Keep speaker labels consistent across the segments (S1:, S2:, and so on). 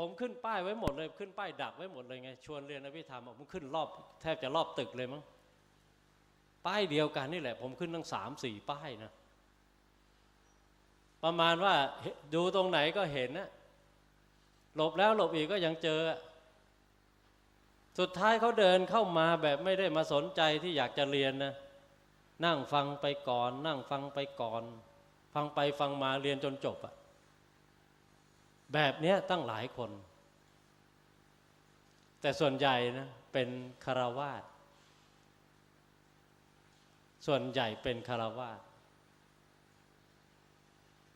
S1: ผมขึ้นป้ายไว้หมดเลยขึ้นป้ายดักไว้หมดเลยไงชวนเรียนอภิธรรมผมขึ้นรอบแทบจะรอบตึกเลยมั้งป้ายเดียวกันนี่แหละ ผมขึ้นตั้งสามสี่ป้ายนะ ประมาณว่าดูตรงไหนก็เห็นนะหลบแล้วหลบอีกก็ยังเจอ สุดท้ายเขาเดินเข้ามาแบบไม่ได้มาสนใจที่อยากจะเรียนนะ นั่งฟังไปก่อน นั่งฟังไปก่อน ฟังไปฟังมาเรียนจนจบอะ แบบเนี้ยตั้งหลายคน แต่ส่วนใหญ่นะเป็นคารวาสส่วนใหญ่เป็นคารวาส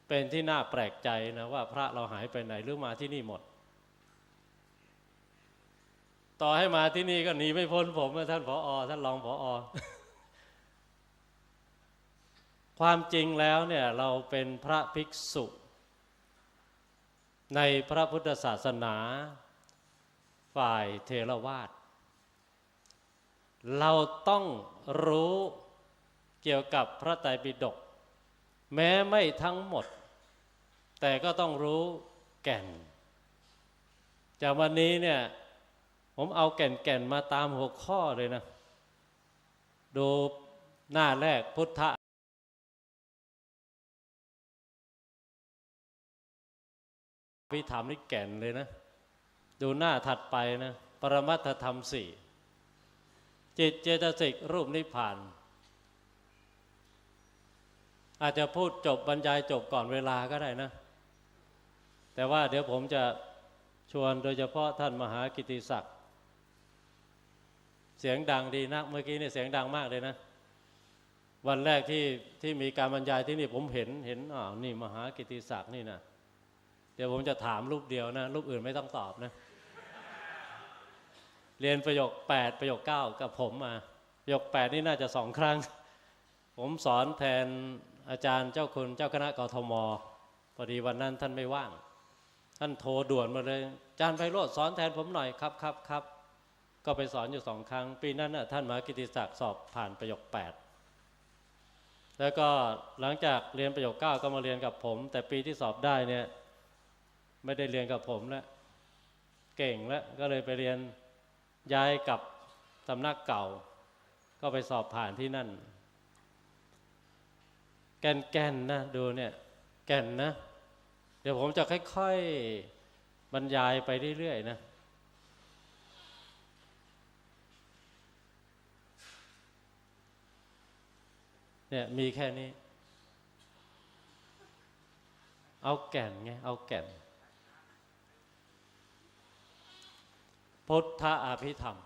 S1: เป็นที่น่าแปลกใจนะว่าพระเราหายไปไหนหรือมาที่นี่หมด ต่อให้มาที่นี่ก็หนีไม่พ้นผมท่านผออท่านรองผออความจริงแล้วเนี่ยเราเป็นพระภิกษุ ในพระพุทธศาสนา ฝ่ายเทรวาสเราต้องรู้เกี่ยวกับพระไตรปิฎกแม้ไม่ทั้งหมด แต่ก็ต้องรู้แก่น จากวันนี้เนี่ย ผมเอาแก่นๆมาตามหัวข้อเลยนะ ดูหน้าแรกพุทธ พิธามนี่แก่นเลยนะ ดูหน้าถัดไปนะ ปรมัตถธรรมสี่จิตเจตสิกรูปนิพพาน อาจจะพูดจบบรรยายจบก่อนเวลาก็ได้นะ แต่ว่าเดี๋ยวผมจะชวนโดยเฉพาะท่านมหากิติศักดิ์เสียงดังดีนักเมื่อกี้เนี่ยเสียงดังมากเลยนะ วันแรกที่ที่มีการบรรยายที่นี่ผมเห็นเห็นอ้าวนี่มหากิติศักดิ์นี่นะ เดี๋ยวผมจะถามรูปเดียวนะรูปอื่นไม่ต้องตอบนะ เรียนประโยค 8 ประโยค 9 กับผมมา ประโยค 8 นี่น่าจะสองครั้ง ผมสอนแทนอาจารย์เจ้าคุณเจ้าคณะกทมพอดีวันนั้นท่านไม่ว่าง ท่านโทรด่วนมาเลยอาจารย์ไพโรธสอนแทนผมหน่อยครับครับครับก็ไปสอนอยู่สองครั้ง ปีนั้นน่ะท่านมหากิติศักดิ์สอบผ่านประโยค 8 แล้วก็หลังจากเรียนประโยค 9 ก็มาเรียนกับผม แต่ปีที่สอบได้เนี่ย ไม่ได้เรียนกับผมแล้วเก่งแล้วก็เลยไปเรียนย้ายกับสำนักเก่า ก็ไปสอบผ่านที่นั่น แก่นแก่นนะดูเนี่ย แก่นนะ เดี๋ยวผมจะค่อยๆบรรยายไปเรื่อยๆนะเนี่ยมีแค่นี้ เอาแก่นไง เอาแก่น พุทธอภิธรรม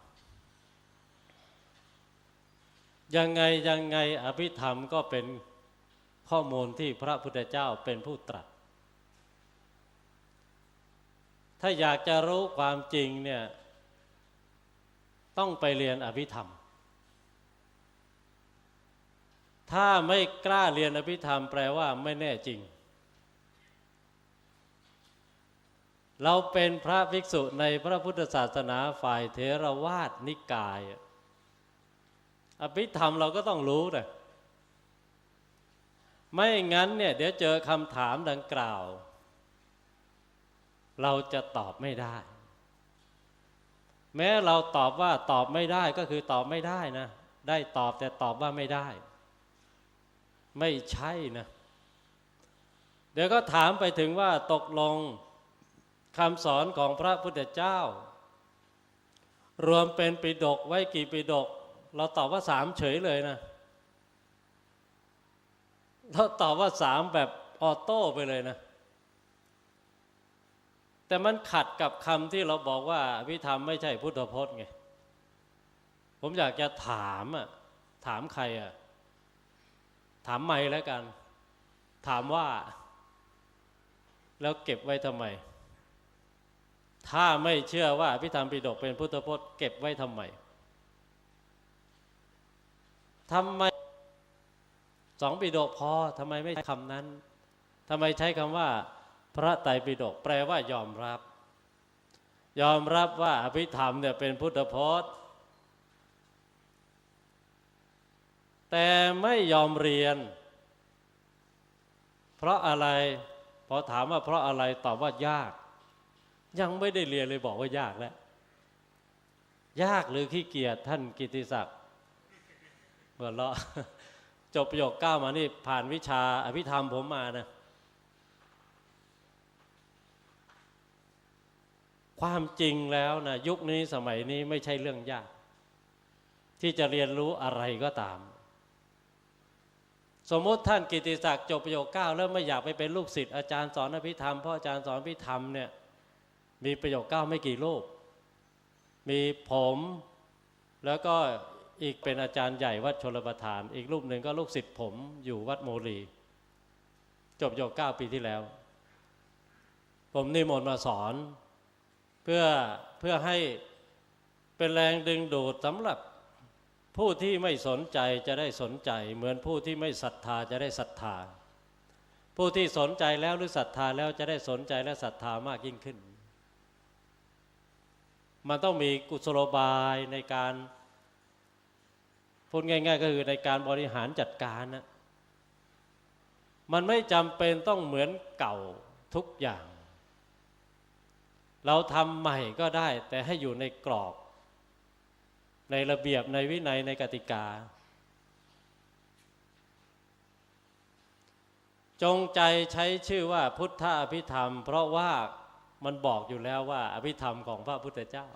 S1: ยังไงยังไงอภิธรรมก็เป็นข้อมูลที่พระพุทธเจ้าเป็นผู้ตรัส ถ้าอยากจะรู้ความจริงเนี่ยต้องไปเรียนอภิธรรม ถ้าไม่กล้าเรียนอภิธรรมแปลว่าไม่แน่จริง เราเป็นพระภิกษุในพระพุทธศาสนาฝ่ายเทรวาสนิกาย อภิธรรมเราก็ต้องรู้นะไม่งั้นเนี่ยเดี๋ยวเจอคำถามดังกล่าว เราจะตอบไม่ได้ แม้เราตอบว่าตอบไม่ได้ก็คือตอบไม่ได้นะ ได้ตอบแต่ตอบว่าไม่ได้ ไม่ใช่นะ เดี๋ยวก็ถามไปถึงว่าตกลง คำสอนของพระพุทธเจ้า รวมเป็นปิดกไว้กี่ปิดก เราตอบว่าสามเฉยเลยนะ เราตอบว่าสามแบบออโต้ไปเลยนะ แต่มันขัดกับคำที่เราบอกว่าพิธรรมไม่ใช่พุทธพจน์ไง ผมอยากจะถามอะถามใครอะ ถามไม่แล้วกัน ถามว่า แล้วเก็บไว้ทำไม ถ้าไม่เชื่อว่าพิธรรมปิฎกเป็นพุทธพจน์เก็บไว้ทำไมทำไมสองปิฎกพอทำไมไม่ใช้คำนั้นทำไมใช้คำว่า พระไตรปิฎกแปลว่ายอมรับ ยอมรับว่าอภิธรรมเนี่ยเป็นพุทธพจน์ แต่ไม่ยอมเรียน เพราะอะไรพอถามว่าเพราะอะไรตอบว่ายาก ยังไม่ได้เรียนเลยบอกว่ายากแล้ว ยากหรือขี้เกียจท่านกิติศักดิ์หัวเราะจบประโยคเก้ามานี่ผ่านวิชาอภิธรรมผมมานะ ความจริงแล้วนะยุคนี้สมัยนี้ไม่ใช่เรื่องยาก ที่จะเรียนรู้อะไรก็ตาม สมมติท่านกิติศักดิ์จบประโยคเก้าแล้วไม่อยากไปเป็นลูกศิษย์อาจารย์สอนอภิธรรมเพราะอาจารย์สอนอภิธรรมเนี่ย มีประโยคเก้าไม่กี่รูป มีผมแล้วก็อีกเป็นอาจารย์ใหญ่วัดชลประทาน อีกรูปหนึ่งก็ลูกศิษย์ผมอยู่วัดโมลีจบประโยคเก้าปีที่แล้ว ผมนิมนต์มาสอน เพื่อเพื่อให้เป็นแรงดึงดูดสำหรับผู้ที่ไม่สนใจจะได้สนใจ เหมือนผู้ที่ไม่ศรัทธาจะได้ศรัทธา ผู้ที่สนใจแล้วหรือศรัทธาแล้วจะได้สนใจและศรัทธามากยิ่งขึ้น มันต้องมีกุศโลบายในการพูดง่ายๆ ก็คือในการบริหารจัดการนะมันไม่จำเป็นต้องเหมือนเก่าทุกอย่าง เราทำใหม่ก็ได้ แต่ให้อยู่ในกรอบ ในระเบียบในวินัยในกติกา จงใจใช้ชื่อว่าพุทธอภิธรรม เพราะว่า มันบอกอยู่แล้วว่า อภิธรรมของพระพุทธเจ้า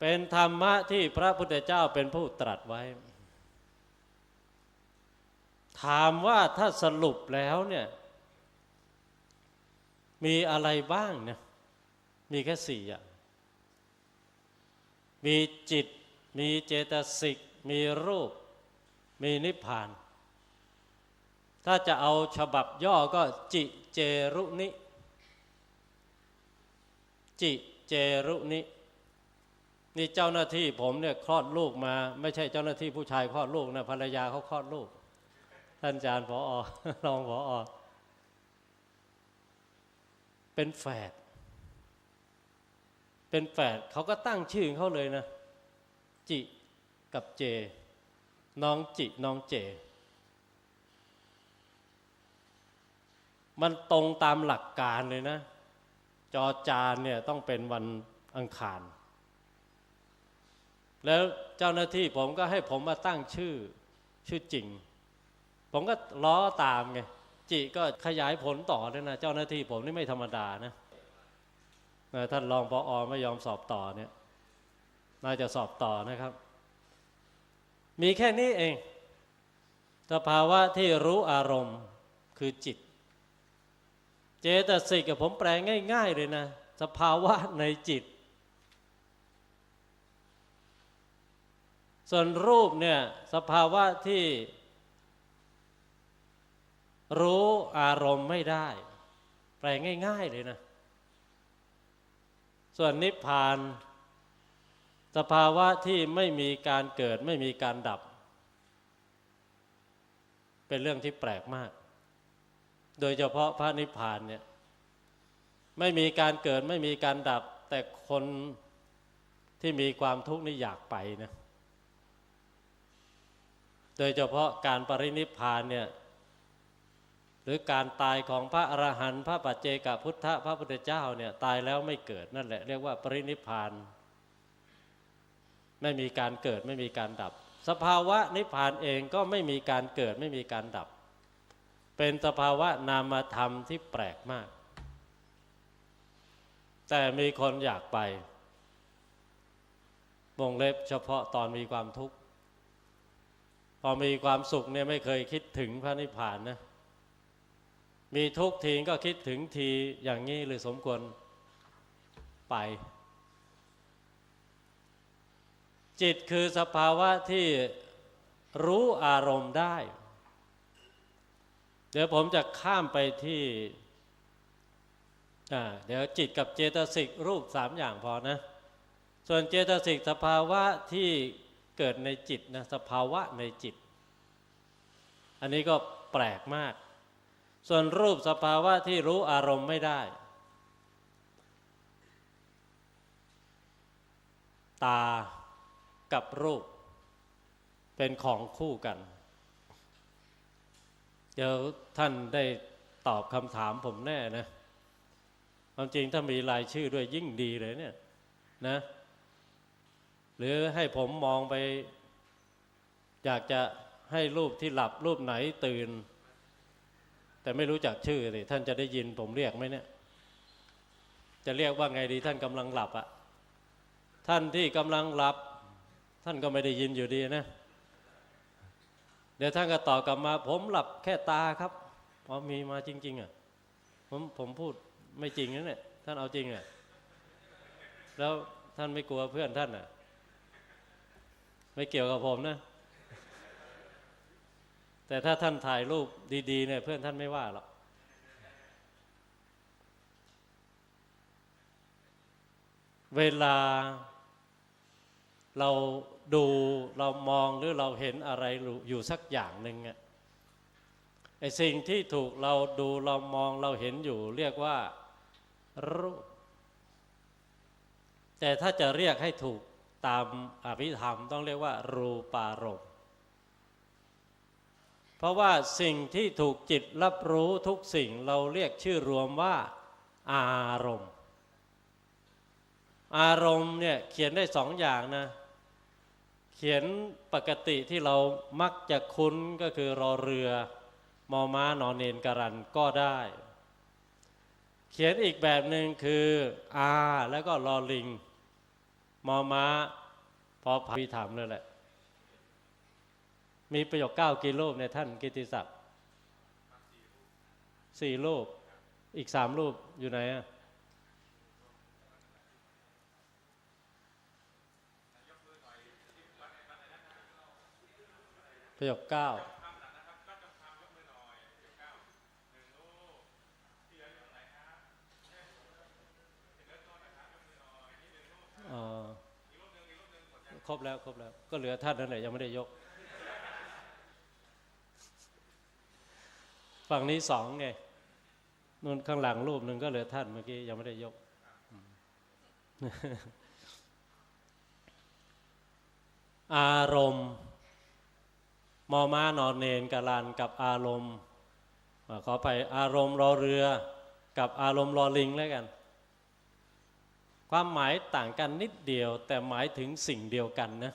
S1: เป็นธรรมะที่พระพุทธเจ้าเป็นผู้ตรัสไว้ ถามว่าถ้าสรุปแล้วเนี่ย มีอะไรบ้างเนี่ย มีแค่สี่อย่างมีจิต มีเจตสิก มีรูป มีนิพพาน ถ้าจะเอาฉบับย่อก็จิเจรุนิ จิเจรุนินี่เจ้าหน้าที่ผมเนี่ยคลอดลูกมา ไม่ใช่เจ้าหน้าที่ผู้ชายคลอดลูกนะภรรยาเขาคลอดลูก ท่านอาจารย์พออรองพออเป็นแฝดเป็นแฝดเขาก็ตั้งชื่อเขาเลยนะ จิกับเจ น้องจิน้องเจ มันตรงตามหลักการเลยนะ จอจานเนี่ยต้องเป็นวันอังคาร แล้วเจ้าหน้าที่ผมก็ให้ผมมาตั้งชื่อชื่อจริง ผมก็ล้อตามไงจิก็ขยายผลต่อเลยนะเจ้าหน้าที่ผมนี่ไม่ธรรมดานะนะท่านรองปออไม่ยอมสอบต่อเนี่ยน่าจะสอบต่อนะครับ มีแค่นี้เองสภาวะที่รู้อารมณ์คือจิต เจตสิกกับผมแปลง่าย ๆ เลยนะ สภาวะในจิต ส่วนรูปเนี่ย สภาวะที่ รู้อารมณ์ไม่ได้ แปลง่าย ๆ เลยนะ ส่วนนิพพาน สภาวะที่ไม่มีการเกิดไม่มีการดับ เป็นเรื่องที่แปลกมาก โดยเฉพาะพระนิพพานเนี่ยไม่มีการเกิดไม่มีการดับ แต่คนที่มีความทุกข์นี่อยากไปนะโดยเฉพาะการปรินิพพานเนี่ยหรือการตายของพระอรหันต์พระปัจเจกพุทธพระพุทธเจ้าเนี่ยตายแล้วไม่เกิดนั่นแหละเรียกว่าปรินิพพาน ไม่มีการเกิดไม่มีการดับ สภาวะนิพพานเองก็ไม่มีการเกิดไม่มีการดับ เป็นสภาวะนามธรรมที่แปลกมาก แต่มีคนอยากไปวงเล็บเฉพาะตอนมีความทุกข์ พอมีความสุขเนี่ยไม่เคยคิดถึงพระนิพพานนะ มีทุกทีก็คิดถึงทีอย่างนี้หรือสมควรไป จิตคือสภาวะที่รู้อารมณ์ได้ เดี๋ยวผมจะข้ามไปที่เดี๋ยวจิตกับเจตสิกรูปสามอย่างพอนะ ส่วนเจตสิกสภาวะที่เกิดในจิตนะสภาวะในจิต อันนี้ก็แปลกมาก ส่วนรูปสภาวะที่รู้อารมณ์ไม่ได้ ตากับรูป เป็นของคู่กัน เดี๋ยวท่านได้ตอบคำถามผมแน่นะความจริงถ้ามีรายชื่อด้วยยิ่งดีเลยเนี่ยนะ หรือให้ผมมองไป อยากจะให้รูปที่หลับรูปไหนตื่น แต่ไม่รู้จักชื่อเลยท่านจะได้ยินผมเรียกไหมเนี่ย จะเรียกว่าไงดีท่านกำลังหลับอะท่านที่กำลังหลับ ท่านก็ไม่ได้ยินอยู่ดีนะ เดี๋ยวท่านก็ตอบกลับมา ผมหลับแค่ตาครับอ๋อมีมาจริง ๆ อะ ผมผมพูดไม่จริงนะเนี่ยท่านเอาจริงอะแล้วท่านไม่กลัวเพื่อนท่านอะ ไม่เกี่ยวกับผมนะ แต่ถ้าท่านถ่ายรูปดีๆเนี่ยเพื่อนท่านไม่ว่าหรอกเวลาเรา ดูเรามองหรือเราเห็นอะไรอยู่สักอย่างหนึ่งอะไอสิ่งที่ถูกเราดูเรามองเราเห็นอยู่ เรียกว่ารูป แต่ถ้าจะเรียกให้ถูกตามอภิธรรมต้องเรียกว่า รูปารมณ์เพราะว่าสิ่งที่ถูกจิตรับรู้ทุกสิ่งเราเรียกชื่อรวมว่า อารมณ์ อารมณ์เนี่ยเขียนได้สองอย่างนะ ขียนปกติที่เรามักจะคุ้นก็คือรอเรือมอม้านอนเนนการันก็ได้ เขียนอีกแบบหนึ่งคืออาแล้วก็รอลิง มอม้าพอพาพิถามเลยแหละ มีประโยคเก้ากี่รูปในท่านกิติศักดิ์สี่รูป อีกสามรูปอยู่ไหนอะ ประโยคเก้าครบแล้วครบแล้ว ก็เหลือท่านนั่นแหละยังไม่ได้ยก ฝั่งนี้สองไงนู่นข้างหลังรูปหนึ่งก็เหลือท่านเมื่อกี้ยังไม่ได้ยกอารมณ์ มอม้านอนเนนกาลันกับอารมณ์ขอไปอารมณ์รอเรือ กับอารมณ์รอลิงแล้วกัน ความหมายต่างกันนิดเดียว แต่หมายถึงสิ่งเดียวกันนะ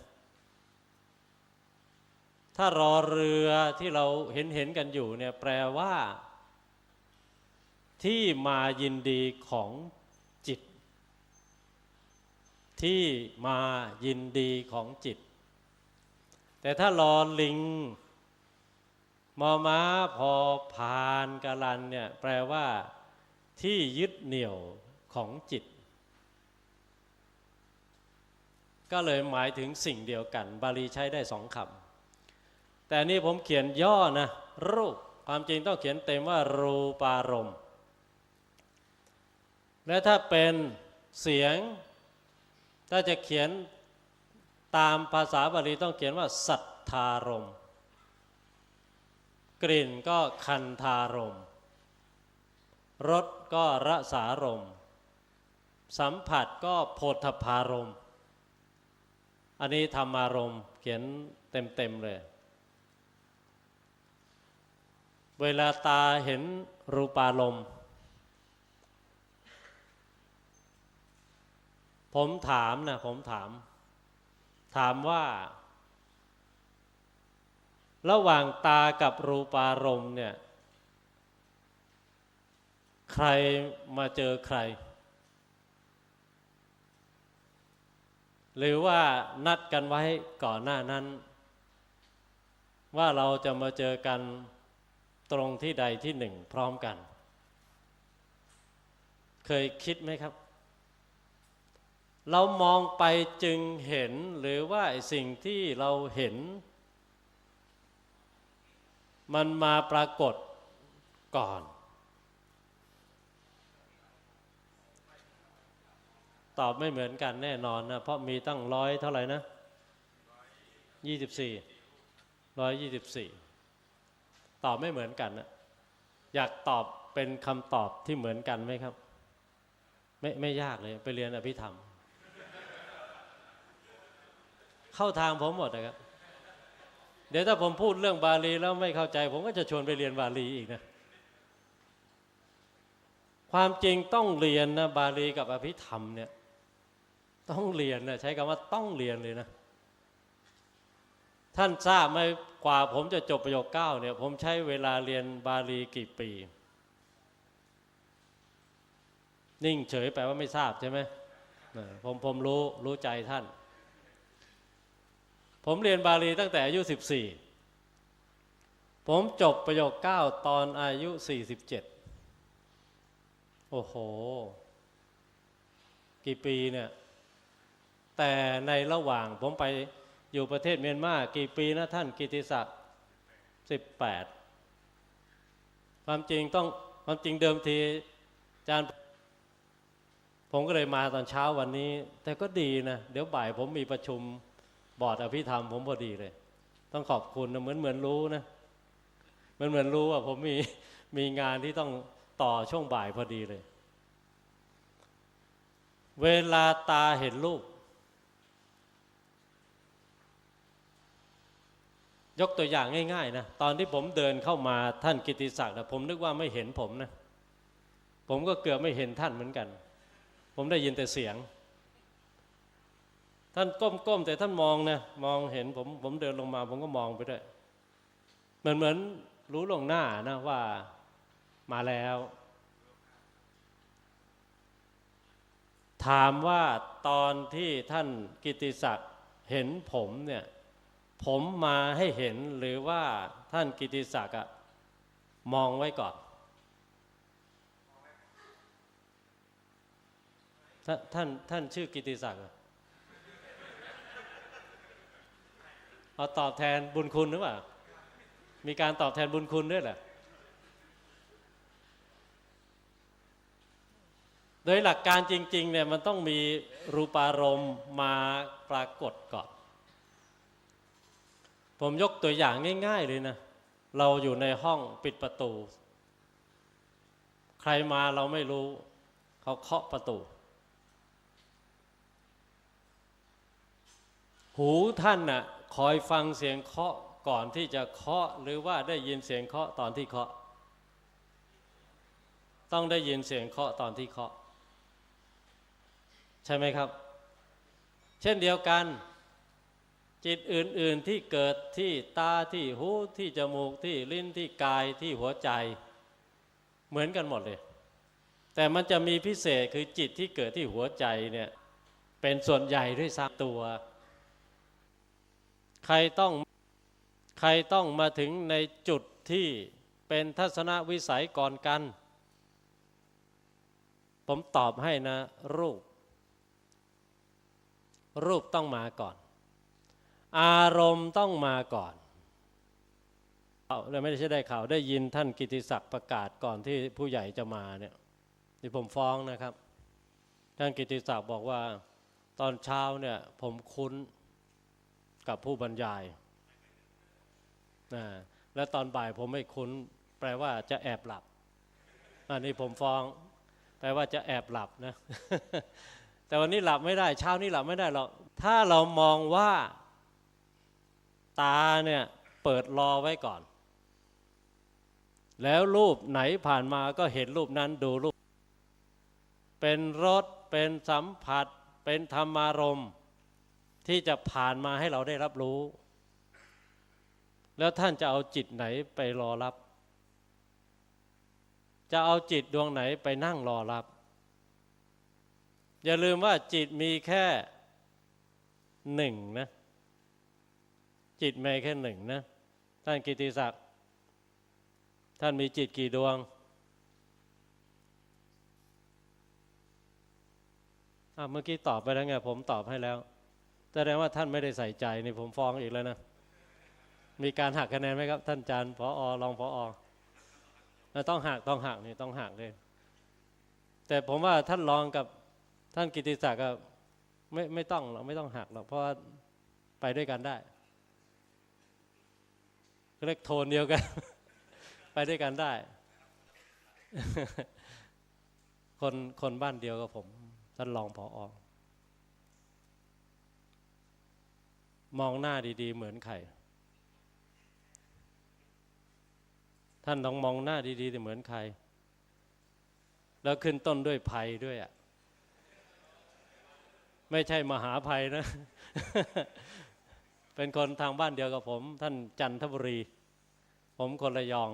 S1: ถ้ารอเรือที่เราเห็นเห็นกันอยู่เนี่ยแปลว่า ที่มายินดีของจิต ที่มายินดีของจิต แต่ถ้ารอลิง มอม้าพอพานกาลันเนี่ยแปลว่า ที่ยึดเหนี่ยวของจิต ก็เลยหมายถึงสิ่งเดียวกัน บาลีใช้ได้สองคำแต่นี่ผมเขียนย่อนะ รูปความจริงต้องเขียนเต็มว่า รูปารมณ์ และถ้าเป็นเสียง ถ้าจะเขียน ตามภาษาบาลีต้องเขียนว่า สัทธารม กลิ่นก็คันธารมรสก็รสารม สัมผัสก็โพธพารม อันนี้ธรรมารมเขียนเต็มๆเลย เวลาตาเห็นรูปารมณ์ผมถามนะผมถาม ถามว่า ระหว่างตากับรูปารมณ์เนี่ย ใครมาเจอใคร หรือว่านัดกันไว้ก่อนหน้านั้น ว่าเราจะมาเจอกันตรงที่ใดที่หนึ่งพร้อมกัน เคยคิดไหมครับ เรามองไปจึงเห็นหรือว่าสิ่งที่เราเห็น มันมาปรากฏก่อน ตอบไม่เหมือนกันแน่นอนนะ เพราะมีตั้งร้อยเท่าไหร่นะยี่สิบสี่ร้อยยี่สิบสี่ตอบไม่เหมือนกันนะอยากตอบเป็นคำตอบที่เหมือนกันไหมครับ ไม่ไม่ยากเลยไปเรียนอภิธรรม เข้าทางผมหมดนะครับ เดี๋ยวถ้าผมพูดเรื่องบาลีแล้วไม่เข้าใจ ผมก็จะชวนไปเรียนบาลีอีกนะ ความจริงต้องเรียนนะบาลีกับอภิธรรมเนี่ยต้องเรียนนะใช้คำว่าต้องเรียนเลยนะ ท่านทราบไหมกว่าผมจะจบประโยคเก้าเนี่ย ผมใช้เวลาเรียนบาลีกี่ปี นิ่งเฉยแปลว่าไม่ทราบใช่ไหมผมผมรู้รู้ใจท่าน ผมเรียนบาลีตั้งแต่อายุ 14 ผมจบประโยคเก้าตอนอายุ 47 โอ้โห กี่ปีเนี่ย แต่ในระหว่างผมไปอยู่ประเทศเมียนมากี่ปีนะท่านกิติศักดิ์18 ความจริงต้องความจริงเดิมทีอาจารย์ผมก็เลยมาตอนเช้าวันนี้ แต่ก็ดีนะ เดี๋ยวบ่ายผมมีประชุม บอร์ดอภิธรรมผมพอดีเลย ต้องขอบคุณนะเหมือนเหมือนรู้นะเหมือนเหมือนรู้ว่าผมมีมีงานที่ต้องต่อช่วงบ่ายพอดีเลย เวลาตาเห็นรูป ยกตัวอย่างง่ายๆนะตอนที่ผมเดินเข้ามาท่านกิติศักดิ์นะผมนึกว่าไม่เห็นผมนะ ผมก็เกือบไม่เห็นท่านเหมือนกัน ผมได้ยินแต่เสียง ท่านก้มๆแต่ท่านมองนะมองเห็นผมผมเดินลงมาผมก็มองไปด้วยเหมือนเหมือนรู้ลงหน้านะว่ามาแล้ว ถามว่าตอนที่ท่านกิติศักดิ์เห็นผมเนี่ย ผมมาให้เห็นหรือว่าท่านกิติศักดิ์มองไว้ก่อนท่านท่านชื่อกิติศักดิ์ เอาตอบแทนบุญคุณหรือเปล่า มีการตอบแทนบุญคุณด้วยเหรอโดยหลักการจริงๆเนี่ยมันต้องมีรูปารมณ์มาปรากฏก่อน ผมยกตัวอย่างง่ายๆเลยนะ เราอยู่ในห้องปิดประตู ใครมาเราไม่รู้ เขาเคาะประตู หูท่านน่ะ คอยฟังเสียงเคาะก่อนที่จะเคาะหรือว่าได้ยินเสียงเคาะตอนที่เคาะ ต้องได้ยินเสียงเคาะตอนที่เคาะ ใช่ไหมครับ เช่นเดียวกัน จิตอื่น ๆที่เกิดที่ตาที่หูที่จมูกที่ลิ้นที่กายที่หัวใจ เหมือนกันหมดเลย แต่มันจะมีพิเศษคือจิตที่เกิดที่หัวใจเนี่ยเป็นส่วนใหญ่ด้วยซ้ำตัว ใครต้องใครต้องมาถึงในจุดที่เป็นทัศนวิสัยก่อนกัน ผมตอบให้นะ รูป รูปต้องมาก่อน อารมณ์ต้องมาก่อนเราไม่ได้ใช่ได้ข่าวได้ยินท่านกิติศักดิ์ประกาศก่อนที่ผู้ใหญ่จะมาเนี่ยที่ผมฟ้องนะครับ ท่านกิติศักดิ์บอกว่า ตอนเช้าเนี่ยผมคุ้น กับผู้บรรยายนะแล้วตอนบ่ายผมไม่คุ้น แปลว่าจะแอบหลับ อันนี้ผมฟ้อง แปลว่าจะแอบหลับนะ แต่วันนี้หลับไม่ได้ เช้านี้หลับไม่ได้หรอก ถ้าเรามองว่าตาเนี่ยเปิดรอไว้ก่อน แล้วรูปไหนผ่านมาก็เห็นรูปนั้นดูรูป เป็นรส เป็นสัมผัส เป็นธรรมารมณ์ ที่จะผ่านมาให้เราได้รับรู้ แล้วท่านจะเอาจิตไหนไปรอรับ จะเอาจิตดวงไหนไปนั่งรอรับ อย่าลืมว่าจิตมีแค่หนึ่งนะ จิตมีแค่หนึ่งนะ ท่านกิติศักดิ์ท่านมีจิตกี่ดวง เมื่อกี้ตอบไปแล้วไง ผมตอบให้แล้ว แสดงว่าท่านไม่ได้ใส่ใจนี่ผมฟ้องอีกแล้วนะ มีการหักคะแนนไหมครับ ท่านอาจารย์พออรองพออต้องหักต้องหักนี่ต้องหักเลยแต่ผมว่าท่านรองกับท่านกิติศักดิ์ก็ไม่ไม่ต้องหรอกไม่ต้องหักหรอกเพราะว่าไปด้วยกันได้เรียกโทนเดียวกัน ไปด้วยกันได้ คนคนบ้านเดียวกับผม ท่านรองพออ มองหน้าดี ๆ เหมือนใคร ท่านต้องมองหน้าดีๆแต่เหมือนใคร แล้วขึ้นต้นด้วยภัยด้วยอะ ไม่ใช่มหาภัยนะ เป็นคนทางบ้านเดียวกับผม ท่านจันทบุรี ผมคนระยอง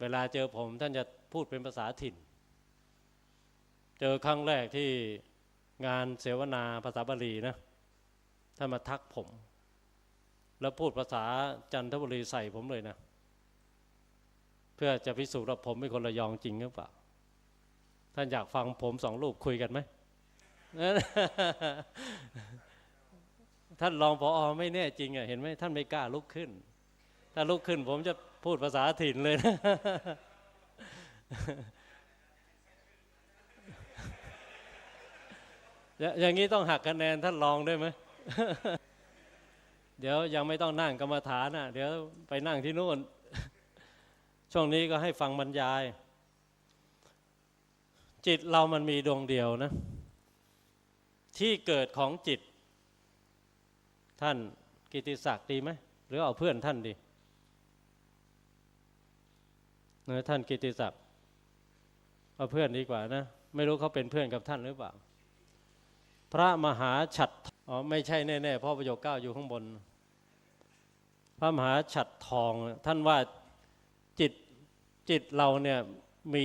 S1: เวลาเจอผม ท่านจะพูดเป็นภาษาถิ่น เจอครั้งแรกที่งานเสวนาภาษาบาลีนะ ท่านมาทักผม แล้วพูดภาษาจันทบุรีใส่ผมเลยนะ เพื่อจะพิสูจน์ว่าผมเป็นคนระยองจริงหรือเปล่า ท่านอยากฟังผมสองรูปคุยกันไหมท่านรองพออไม่แน่จริงอะเห็นไหมท่านไม่กล้าลุกขึ้น ถ้าลุกขึ้นผมจะพูดภาษาถิ่นเลยนะอย่างนี้ต้องหักคะแนนท่านรองได้ไหม เดี๋ยวยังไม่ต้องนั่งกรรมฐานนะเดี๋ยวไปนั่งที่นู่น ช่วงนี้ก็ให้ฟังบรรยาย จิตเรามันมีดวงเดียวนะ ที่เกิดของจิต ท่านกิติศักดิ์ดีไหมหรือเอาเพื่อนท่านดีเนื้อท่านกิติศักดิ์เอาเพื่อนดีกว่านะ ไม่รู้เขาเป็นเพื่อนกับท่านหรือเปล่า พระมหาฉัด อ๋อไม่ใช่แน่ๆพราะประโยคเก้าอยู่ข้างบน พระมหาฉัดทองท่านว่าจิตจิตเราเนี่ยมี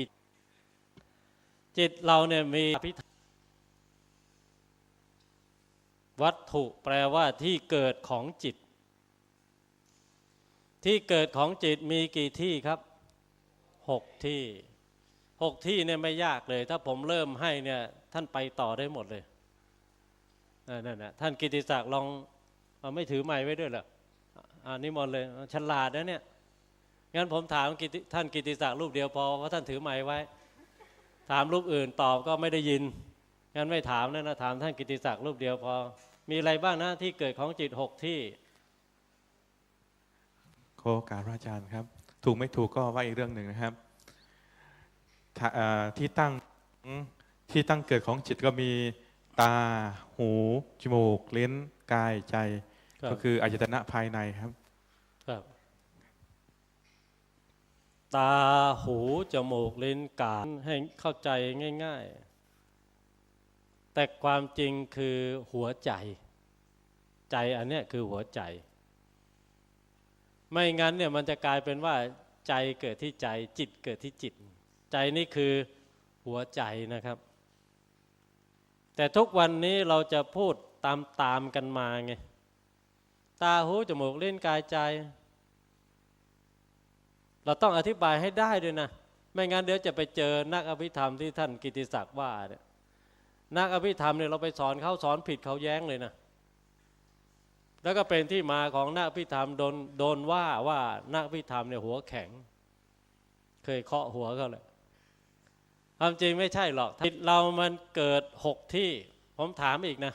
S1: จิตเราเนี่ยมีอภิธวัตถุแปลว่าที่เกิดของจิต ที่เกิดของจิตมีกี่ที่ครับหกที่หกที่เนี่ยไม่ยากเลย ถ้าผมเริ่มให้เนี่ยท่านไปต่อได้หมดเลย นั่นนะท่านกิติศักดิ์ลองเอาไม่ถือไม้ไว้ด้วยเหรออ่านิมนเลยฉลาดนะเนี่ยงั้นผมถามท่านกิติศักดิ์รูปเดียวพอเพราะท่านถือไม้ไว้ ถามรูปอื่นตอบก็ไม่ได้ยินงั้นไม่ถามนะนะถามท่านกิติศักดิ์รูปเดียวพอ มีอะไรบ้างนะที่เกิดของจิตหกที่
S2: ขอโอกาสพระอาจารย์ครับ ถูกไม่ถูกก็ว่าอีกเรื่องหนึ่งนะครับที่ตั้งที่ตั้งเกิดของจิตก็มี ตา หู จมูกลิ้นกายใจ
S1: ครับ
S2: ก็คืออายตนะภายในครับ
S1: ครับ ตาหูจมูกลิ้นกายให้เข้าใจง่าย ๆ แต่ความจริงคือหัวใจ ใจอันเนี้ยคือหัวใจ ไม่งั้นเนี่ยมันจะกลายเป็นว่าใจเกิดที่ใจจิตเกิดที่จิต ใจนี่คือหัวใจนะครับ แต่ทุกวันนี้เราจะพูดตามตามๆกันมาไง ตาหูจมูกเลิ้นกายใจ เราต้องอธิบายให้ได้ด้วยนะ ไม่งั้นเดี๋ยวจะไปเจอนักอภิธรรมที่ท่านกิติศักดิ์ว่าเนี่ยนักอภิธรรมเนี่ยเราไปสอนเขาสอนผิดเขาแย้งเลยนะ แล้วก็เป็นที่มาของนักอภิธรรมโดนโดนว่าว่านักอภิธรรมเนี่ยหัวแข็ง เคยเคาะหัวเขาเลย ความจริงไม่ใช่หรอกจิตเรามันเกิดหกที่ ผมถามอีกนะ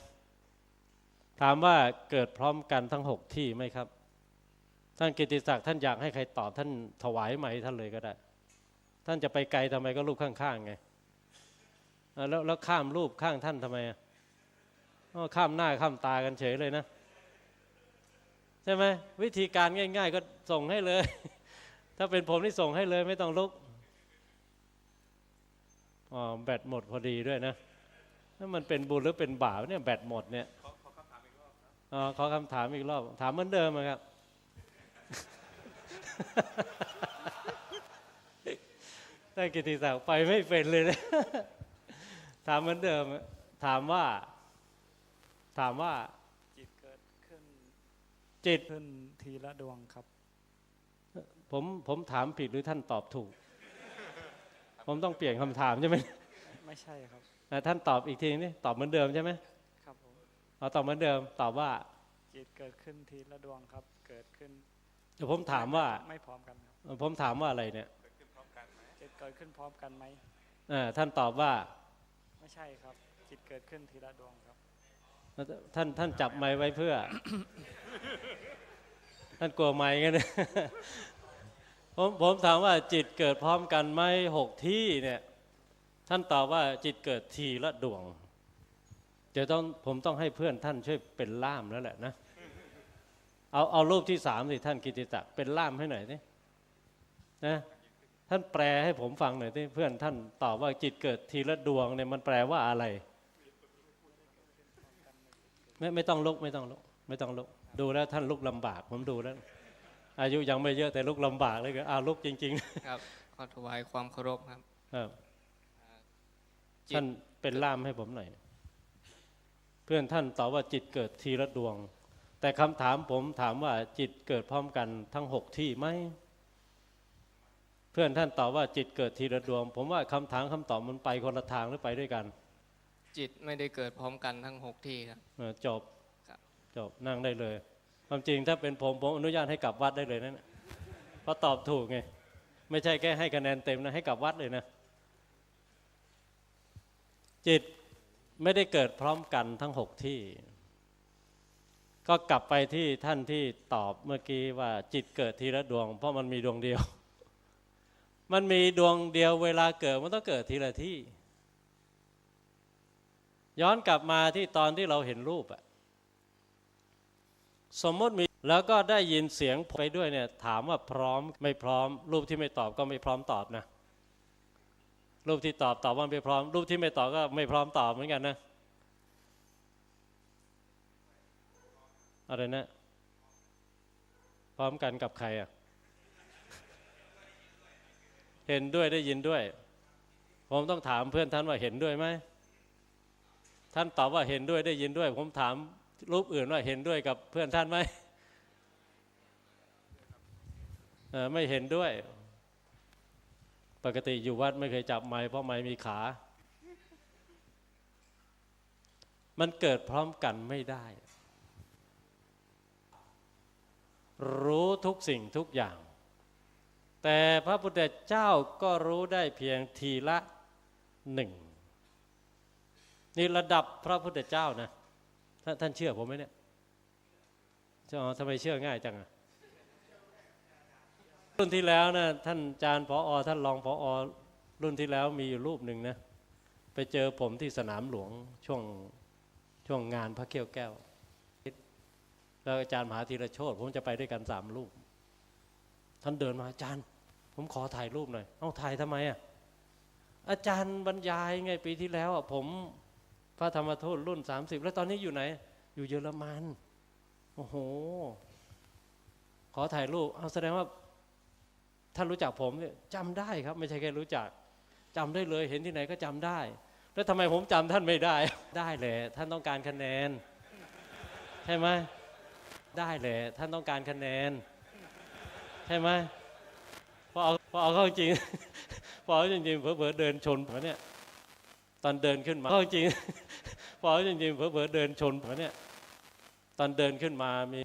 S1: ถามว่าเกิดพร้อมกันทั้งหกที่ไหมครับ ท่านกิติศักดิ์ท่านอยากให้ใครตอบท่านถวายไหมท่านเลยก็ได้ ท่านจะไปไกลทำไมก็รูปข้างๆไงแล้วแล้วข้ามรูปข้างท่านทำไมอะอ้อข้ามหน้าข้ามตากันเฉยเลยนะ ใช่ไหมวิธีการง่าย ๆ ก็ส่งให้เลย ถ้าเป็นผมนี่ส่งให้เลยไม่ต้องลุก อ๋อแบตหมดพอดีด้วยนะถ้ามันเป็นบุญหรือเป็นบาปเนี่ยแบตหมดเนี่ยอ๋อขอคำถามอีกรอบ ถามเหมือนเดิมอะครับได้กิติศักดิ์ไปไม่เป็นเลยนะถามเหมือนเดิม ถามว่า ถามว่า
S3: จิตเกิดขึ้น
S1: จิต
S3: ขึ้นทีละดวงครับ
S1: ผมผมถามผิดหรือท่านตอบถูก ผมต้องเปลี่ยนคำถามใช่ไหม
S3: ไม่ใช่ครับ
S1: อะท่านตอบอีกทีนี่ตอบเหมือนเดิมใช่ไหม
S3: ครับผม
S1: เอาตอบเหมือนเดิมตอบว่า
S3: จิตเกิดขึ้นทีละดวงครับ เกิดขึ้น
S1: เดี๋ยวผมถามว่า
S3: ไม่พร้อมกันครับ
S1: ผมถามว่าอะไรเนี่ย
S3: จิตเกิดขึ้นพร้อมกันไหม
S1: อ่าท่านตอบว่า
S3: ไม่ใช่ครับ จิตเกิดขึ้นทีละดวงครับ
S1: ท่านท่านจับไม้ไว้เพื่อ ท่านกลัวไม้กันเนี่ย ผมผมถามว่าจิตเกิดพร้อมกันไหมหกที่เนี่ย ท่านตอบว่าจิตเกิดทีละดวงเดี๋ยวต้องผมต้องให้เพื่อนท่านช่วยเป็นล่ามแล้วแหละนะ เอาเอารูปที่สามสิท่านกิติศักดิ์เป็นล่ามให้หน่อยสินะท่านแปลให้ผมฟังหน่อยที่เพื่อนท่านตอบว่าจิตเกิดทีละดวงเนี่ยมันแปลว่าอะไร ไม่ไม่ต้องลุกไม่ต้องลุกไม่ต้องลุกดูแล้วท่านลุกลำบาก ผมดูแล้ว อายุยังไม่เยอะแต่ลุกลำบากเลยก็อ้าวลุกจริง
S4: ครับขอถวายความเคารพครับ
S1: ๆครับ
S4: จิต
S1: ท่านเป็นล่ามให้ผมหน่อย เพื่อนท่านตอบว่าจิตเกิดทีละดวง แต่คำถามผมถามว่าจิตเกิดพร้อมกันทั้งหกที่ไหมเพื่อนท่านตอบว่าจิตเกิดทีละดวง ผมว่าคำถามคำตอบมันไปคนละทางหรือไปด้วยกัน
S4: จิตไม่ได้เกิดพร้อมกันทั้งหกที่ครับ
S1: เออจบ
S4: ครับ
S1: จบนั่งได้เลย ความจริงถ้าเป็นผมผมอนุญาตให้กลับวัดได้เลยนั่นน่ะเพราะตอบถูกไงไม่ใช่แค่ให้คะแนนเต็มนะให้กลับวัดเลยนะจิตไม่ได้เกิดพร้อมกันทั้งหกที่ ก็กลับไปที่ท่านที่ตอบเมื่อกี้ว่าจิตเกิดทีละดวง เพราะมันมีดวงเดียว มันมีดวงเดียวเวลาเกิดมันต้องเกิดทีละที่ ย้อนกลับมาที่ตอนที่เราเห็นรูปอะ สมมติมีแล้วก็ได้ยินเสียงไปด้วยเนี่ยถามว่าพร้อมไม่พร้อม รูปที่ไม่ตอบก็ไม่พร้อมตอบนะรูปที่ตอบตอบว่าไม่พร้อม รูปที่ไม่ตอบก็ไม่พร้อมตอบเหมือนกันนะอะไรนะพร้อมกันกับใครอะเห็นด้วยได้ยินด้วย ผมต้องถามเพื่อนท่านว่าเห็นด้วยไหมท่านตอบว่าเห็นด้วยได้ยินด้วย ผมถาม รูปอื่นว่าเห็นด้วยกับเพื่อนท่านไหมไม่เห็นด้วย ปกติอยู่วัดไม่เคยจับไม้เพราะไม้มีขา มันเกิดพร้อมกันไม่ได้ รู้ทุกสิ่งทุกอย่าง แต่พระพุทธเจ้าก็รู้ได้เพียงทีละหนึ่งนี่ระดับพระพุทธเจ้านะ ท่านท่านเชื่อผมไหมเนี่ยอ๋อทำไมเชื่อง่ายจังอะรุ่นที่แล้วนะท่านอาจารย์พออท่านรองพออรุ่นที่แล้วมีอยู่รูปหนึ่งนะไปเจอผมที่สนามหลวงช่วงช่วงงานพระเขี้ยวแก้ว แล้วอาจารย์มหาธีรโชตผมจะไปด้วยกันสามรูป ท่านเดินมาอาจารย์ ผมขอถ่ายรูปหน่อย เอ้าถ่ายทำไมอะอาจารย์บรรยายไงปีที่แล้วอะผม ระธรรมทูตรุ่น 30 แล้วตอนนี้อยู่ไหน อยู่เยอรมัน โอ้โห ขอถ่ายรูปเอาแสดงว่าท่านรู้จักผมเนี่ยจำได้ครับ ไม่ใช่แค่รู้จักจำได้เลย เห็นที่ไหนก็จำได้ แล้วทำไมผมจำท่านไม่ได้ ได้แหละท่านต้องการคะแนน ใช่ไหมได้แหละท่านต้องการคะแนน ใช่ไหมพอเอาพอเอาเข้าจริงพอเอาจริงๆเผลอๆเดินชนผมเนี่ยตอนเดินขึ้นมาเข้าจริง พอจริงๆเผลอๆเดินชนผมเนี่ยตอนเดินขึ้นมามี